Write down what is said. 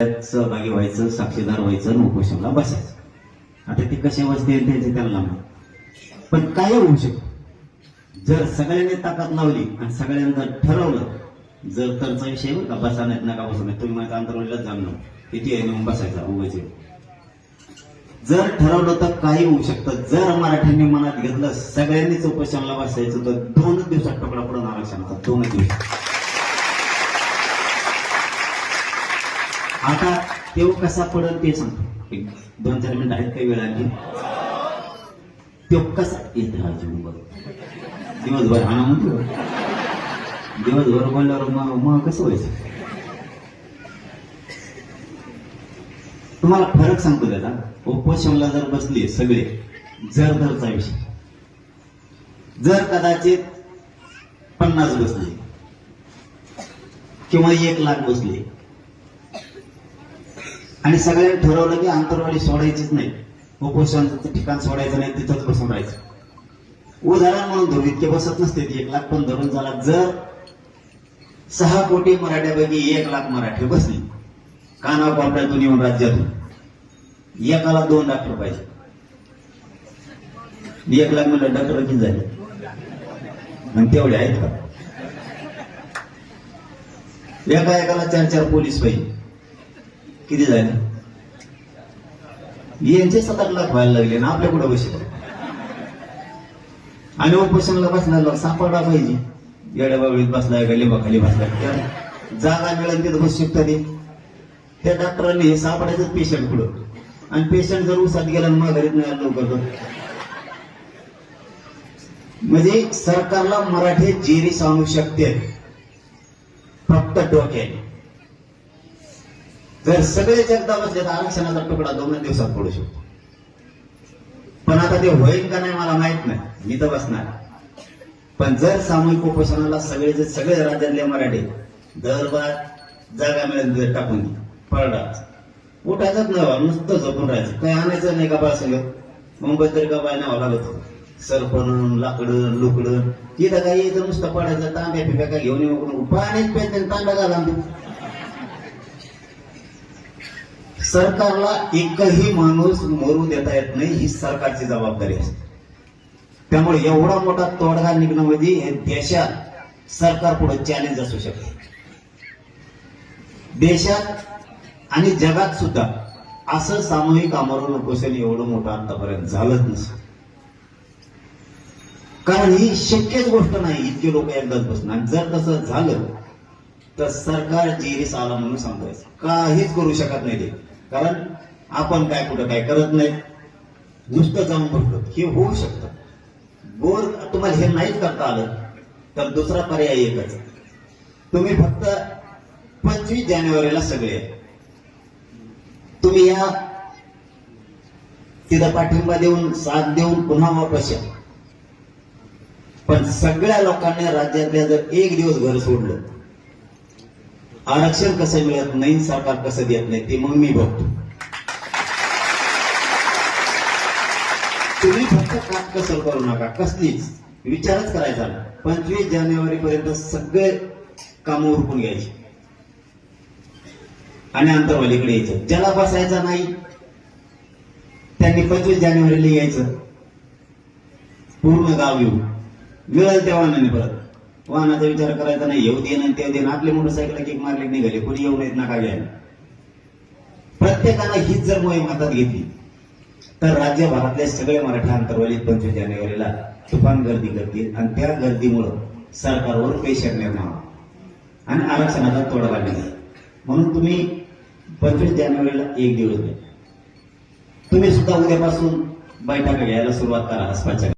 सहभागी व्हायचं साक्षीदार व्हायचं आणि उपोषणाला बसायचं. आता ते कसे बसते त्यांचे त्यांना पण काय होऊ शकतं? जर सगळ्यांनी ताकद लावली आणि सगळ्यांना ठरवलं जर तरचा विषय का बसा नाहीत नका बसू नाही तुम्ही माझ्या आंतरवालीलाच जाणं किती आहे मग बसायचा उगाच जर ठरवलं तर काही होऊ शकतं. जर मराठ्यांनी मनात घेतलं सगळ्यांनीच उपोषणाला बसायचं तर दोनच दिवसात टोकडा पडून आरक्षणाचा दोनच दिवसात. आता तेव्हा कसा पडल ते सांगतो एक दोन चार मिनिट आहेत काही वेळ आणखी तो कसा येत राहायचे दिवसभर? हा म्हणतो. दिवसभर बोलल्यावर मग मग कसं व्हायचं? तुम्हाला फरक सांगतो त्याचा उपोषणला जर बसले सगळे जर दरचा विषय. जर कदाचित पन्नास बसले किंवा एक लाख बसले आणि सगळ्यांनी ठरवलं की आंतरवाडी सोडायचीच नाही. उपोषणाचं ठिकाण सोडायचं नाही तिथंच बसून राहायचं. उदाहरण म्हणून धरू इतके बसत नसते ते एक लाख पण धरून झाला जर सहा कोटी मराठ्यापैकी एक लाख मराठी बसले काना कानाकोपऱ्यातून येऊन राज्यातून. एकाला दोन डॉक्टर पाहिजे एक लाख म्हणलं डॉक्टर किती झाले. आणि तेवढे आहेत का? एका एकाला चार चार पोलीस पाहिजे. किती झाले? यांचे सात आठ लाख व्हायला लागले ना आपल्या कुठं बसले. आणि उपोषणाला बसला सापडला पाहिजे. येड्या बाबळीत बसलाय का लिंबाखाली बसलाय? त्या जागा मिळेल तिथं बसू शकता ते त्या डॉक्टरांनी हे सापडायचं पेशंट पुढं. आणि पेशंट जर उसात गेला आणि मग नाही लवकर म्हणजे सरकारला मराठी जेरी सांगू शकते फक्त डोक्याने. जर सगळे जगदा बसले तर आरक्षणाचा तुकडा दोन दिवसात पडू शकतो. पण आता ते होईल का नाही मला माहीत नाही. मी तर बसणार. पण जर सामूहिक उपोषणाला सगळे जे सगळे राज्यातले मराठी दरबार जागा मिळेल टाकून दे. उठायचंच नाही नुसतं झोपून राहायचं. काही आणायचं नाही का बाळ सगळं मुंबईत तरी का बाय न्यावं लागत सरपण लाकडं लुकडं तिथं काही नुसतं पडायचं तांब्या पिप्या काय घेऊन येऊन पाण्यात तांब्या घाला आणि सरकारला एकही माणूस मरू देता येत नाही ही सरकारची जबाबदारी असते. त्यामुळे एवढा मोठा तोडगा निघणं म्हणजे हे देशात सरकार पुढे चॅलेंज असू शकते. देशात आणि जगात सुद्धा असं सामूहिक आमरण उपोषण एवढं मोठं आतापर्यंत झालंच नसतं. कारण ही शक्यच गोष्ट नाही इतके लोक एकदाच बसणार जर तसं झालं तर सरकार जेरीस आला म्हणून सांगायचं. काहीच करू शकत नाही ते. कारण आपण काय कुठं काय करत नाही. नुसतं जाऊन बसलो हे होऊ शकतं. बोर तुम्हाला हे नाहीच करता आलं तर दुसरा पर्याय एकच. तुम्ही फक्त पंचवीस जानेवारीला सगळे. तुम्ही या तिथं पाठिंबा देऊन साथ देऊन पुन्हा वापस या. पण सगळ्या लोकांनी राज्यातल्या जर एक दिवस घर सोडलं आरक्षण कसं मिळत नाही सरकार कसं देत नाही ते मग मी बघतो. तुम्ही फक्त काट कसर करू नका कसलीच. विचारच करायचा पंचवीस जानेवारी पर्यंत सगळे काम उरकून घ्यायचे. आणि अंतरवालीकडे यायचं. ज्याला बसायचं नाही त्यांनी पंचवीस जानेवारीला यायचं. पूर्ण गाव येऊ मिळेल तेव्हा नाही परत वाहनाचा विचार करायचा नाही. येऊ दे आणि तेव्हा दे आपली मोटरसायकल किक मारले की निघाले. कोणी येऊ नयेत नका घ्यायला प्रत्येकानं हीच जर मोहीम हातात घेतली तर राज्यभरातले सगळे मराठी आंतरवालीत पंचवीस जानेवारीला तुफान गर्दी करतील आणि त्या गर्दीमुळं सरकारवर प्रेशर निर्माण आणि आरक्षणाचा तोडगा निघेल. म्हणून तुम्ही पंचवीस जानेवारीला एक दिवस द्या. तुम्ही सुद्धा उद्यापासून बैठका घ्यायला सुरुवात करा आसपासच्या